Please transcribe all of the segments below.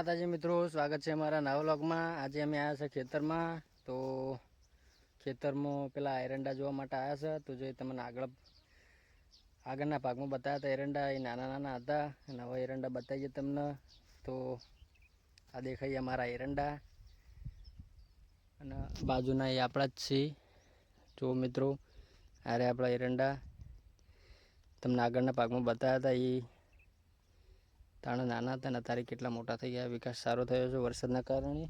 માતાજી મિત્રો, સ્વાગત છે અમારા નવા વ્લોગમાં. આજે અમે આવ્યા છે ખેતરમાં. તો ખેતરમાં પેલા એરંડા જોવા માટે આવ્યા છે. તો જે તમને આગળ આગળના ભાગમાં બતાવ્યા હતા. એરંડા એ નાના નાના હતા. અને હવે એરંડા બતાવીએ તમને. તો આ દેખાય અમારા એરંડા. અને બાજુના એ આપણા જ છે જો મિત્રો, આરે આપણા એરંડા તમને આગળના ભાગમાં બતાવ્યા હતા. એ તાણે નાના હતા ને અત્યારે કેટલા મોટા થઈ ગયા, વિકાસ સારો થયો છે વરસાદના કારણે.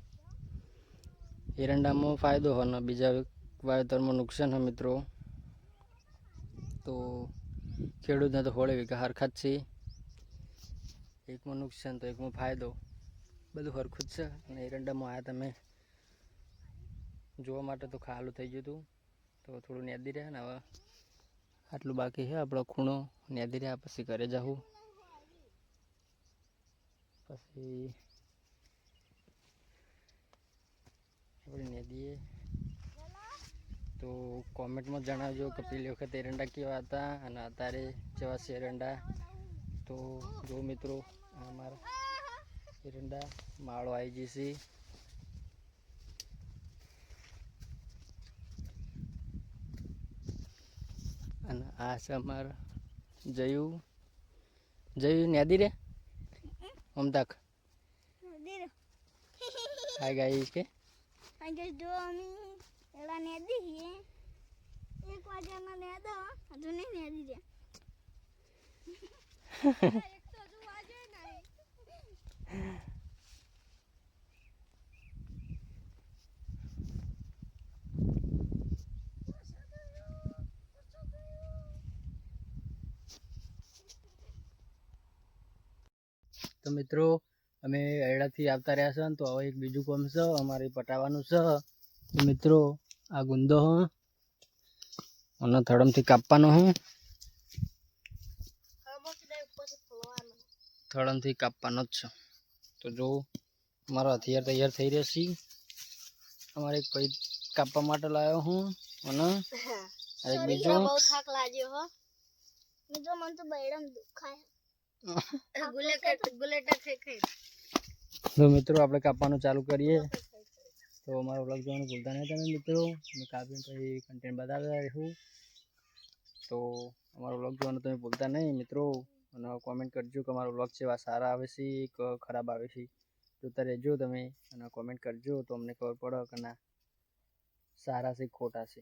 એરંડામાં ફાયદો હોય બીજા વાવેતરમાં નુકસાન હોય મિત્રો. તો ખેડૂતને તો હોળે વિકાસ હરખા જ છે. એકમાં નુકસાન તો એકમાં ફાયદો. બધું હરખું જ છે અને એરંડામાં આ તમે જોવા માટે તો ખાલું થઈ ગયું હતું. તો થોડું નેદી રહ્યા ને હવે. આટલું બાકી છે આપણો ખૂણો, નેદી રહ્યા પછી ઘરે જાઉં પછી આપણે નદીએ તો કોમેન્ટમાં જણાવજો કે પેલી વખત એરંડા કેવા હતા અને અત્યારે જેવા છે એરંડા. તો જો મિત્રો અમારા એરંડા માળો આવી જશે અને આ છે અમારા જયું. જયું નદી રે? ઓમતાક હાય ગાઈસ કે? આજે જો અમે એલા નેદી છીએ. એક વાગ્યાના નેદા હજુ નહીં નેદી રહ્યા એક તો હજુ વાગે નહીં તો મિત્રો અમે એડાથી આવતા રહ્યા છે તો હવે એક બીજું કામ છે અમારે પટાવવાનું છે. તો મિત્રો આ ગુંદો હું. અને થડમથી કાપવાનો હું. થડમથી કાપવાનો જ છે. તો જો મારો હથિયાર તૈયાર થઈ રહ્યો છે. અમારે એક ભાઈ કાપવા માટે લાવ્યો હું. અને એક બીજો. બહુ થાક લાગ્યો હો. મિત્રો મન તો બૈડમ દુખાય. તો મિત્રો આપણે કાપવાનું ચાલુ કરીએ. તો અમારો બ્લોગ જોવાનું ભૂલતા નહીં તમે મિત્રો. અમે કાપીને પછી કન્ટેન્ટ બતાવતા રહીશું તો અમારો બ્લોગ જોવાનું તમે ભૂલતા નહીં મિત્રો. અને કોમેન્ટ કરજો કે અમારો બ્લોગ છે સારા આવે છે કે ખરાબ આવે છે. જોતા રહેજો તમે અને કોમેન્ટ કરજો તો અમને ખબર પડે કે ના સારા છે ખોટા છે.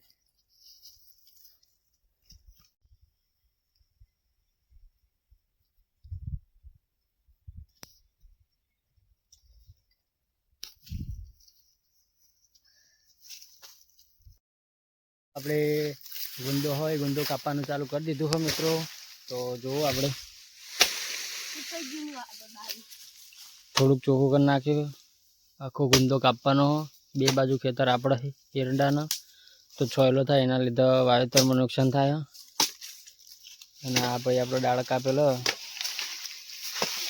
આપણે ગુંદો હોય, ગુંદો કાપવાનું ચાલુ કરી દીધું હોય મિત્રો. તો જુઓ આપણે. થોડુંક ચોખ્ખું કરી નાખ્યું. આખો ગુંદો કાપવાનો. બે બાજુ ખેતર આપણે એરંડાનો. તો છોયલો થાય, એના લીધે વાવેતરમાં નુકસાન થાય. અને આ ભાઈ આપણો ડાળ કાપેલો.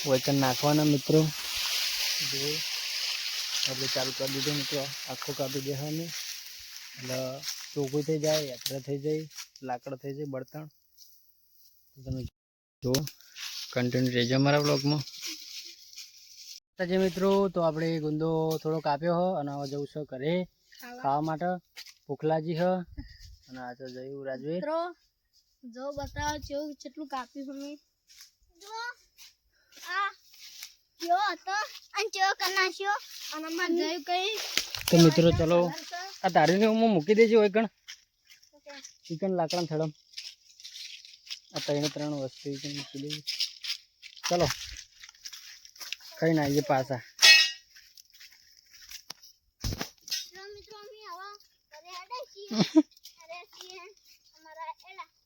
વચન નાખવાના મિત્રો. જો, આપણે ચાલુ કરી દીધું, મિત્રો. આખો કાપી દેવાનું. એટલે ચોખ્ખું થઈ જાય યાત્રા થઈ જાય લાકડ થઈ જાય બળતણ. તમે જુઓ કન્ટિન્યુ રહેજો અમારા બ્લોગમાં જે મિત્રો તો આપણે ગુંદો થોડો કાપ્યો હ અને હવે જવું છે ઘરે ખાવા. માટે. ભૂખલાજી હ અને આ તો જયું રાજવીર જો બતાવો કેવું કેટલું કાપ્યું અમે જો આ કેવો હતો અને કેવો કનાશ્યો અને અમાર જયું કઈ તો મિત્રો ચલો. આ તારીને હું મૂકી દેજો હોય કણ ચિકન લાકડા થડમ. આ ત્રણે ત્રણ વસ્તુ મૂકી દેજો ચલો. ખાઈને આવીએ પાછા. અમારા એલા.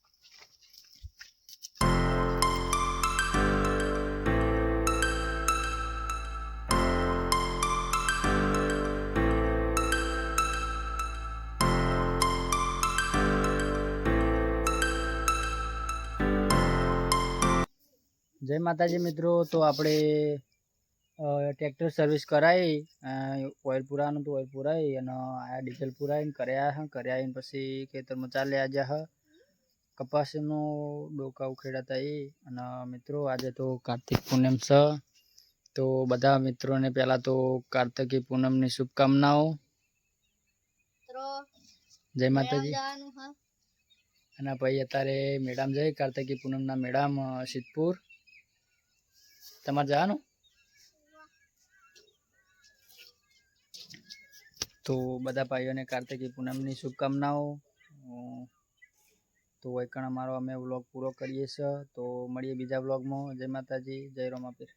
જય માતાજી મિત્રો તો આપણે ટ્રેક્ટર સર્વિસ કરાવી ઓઇલ પુરાવાનું તો ઓઇલ પુરાવી અને આ ડીઝલ પુરાવીને કર્યા હા કર્યા આવીને પછી ખેતરમાં ચાલ્યા આજે હ. કપાસનું ડોકા ઉખેડાતા એ અને મિત્રો આજે તો કાર્તિક પૂનમ છે. તો બધા મિત્રોને પહેલાં તો કાર્તકી પૂનમની શુભકામનાઓ. જય માતાજી. અને ભાઈ અત્યારે મેળામ જઈ કાર્તકી પૂનમના મેડમ સિદ્ધપુર. તમારે જવાનું? તો બધા ભાઈઓને કાર્તિકી પૂનમની શુભકામનાઓ. તો વૈકણ અમારો અમે વ્લોગ પૂરો કરીએ છીએ. તો મળીએ બીજા વ્લોગમાં. જય માતાજી, જય રોમાપીર.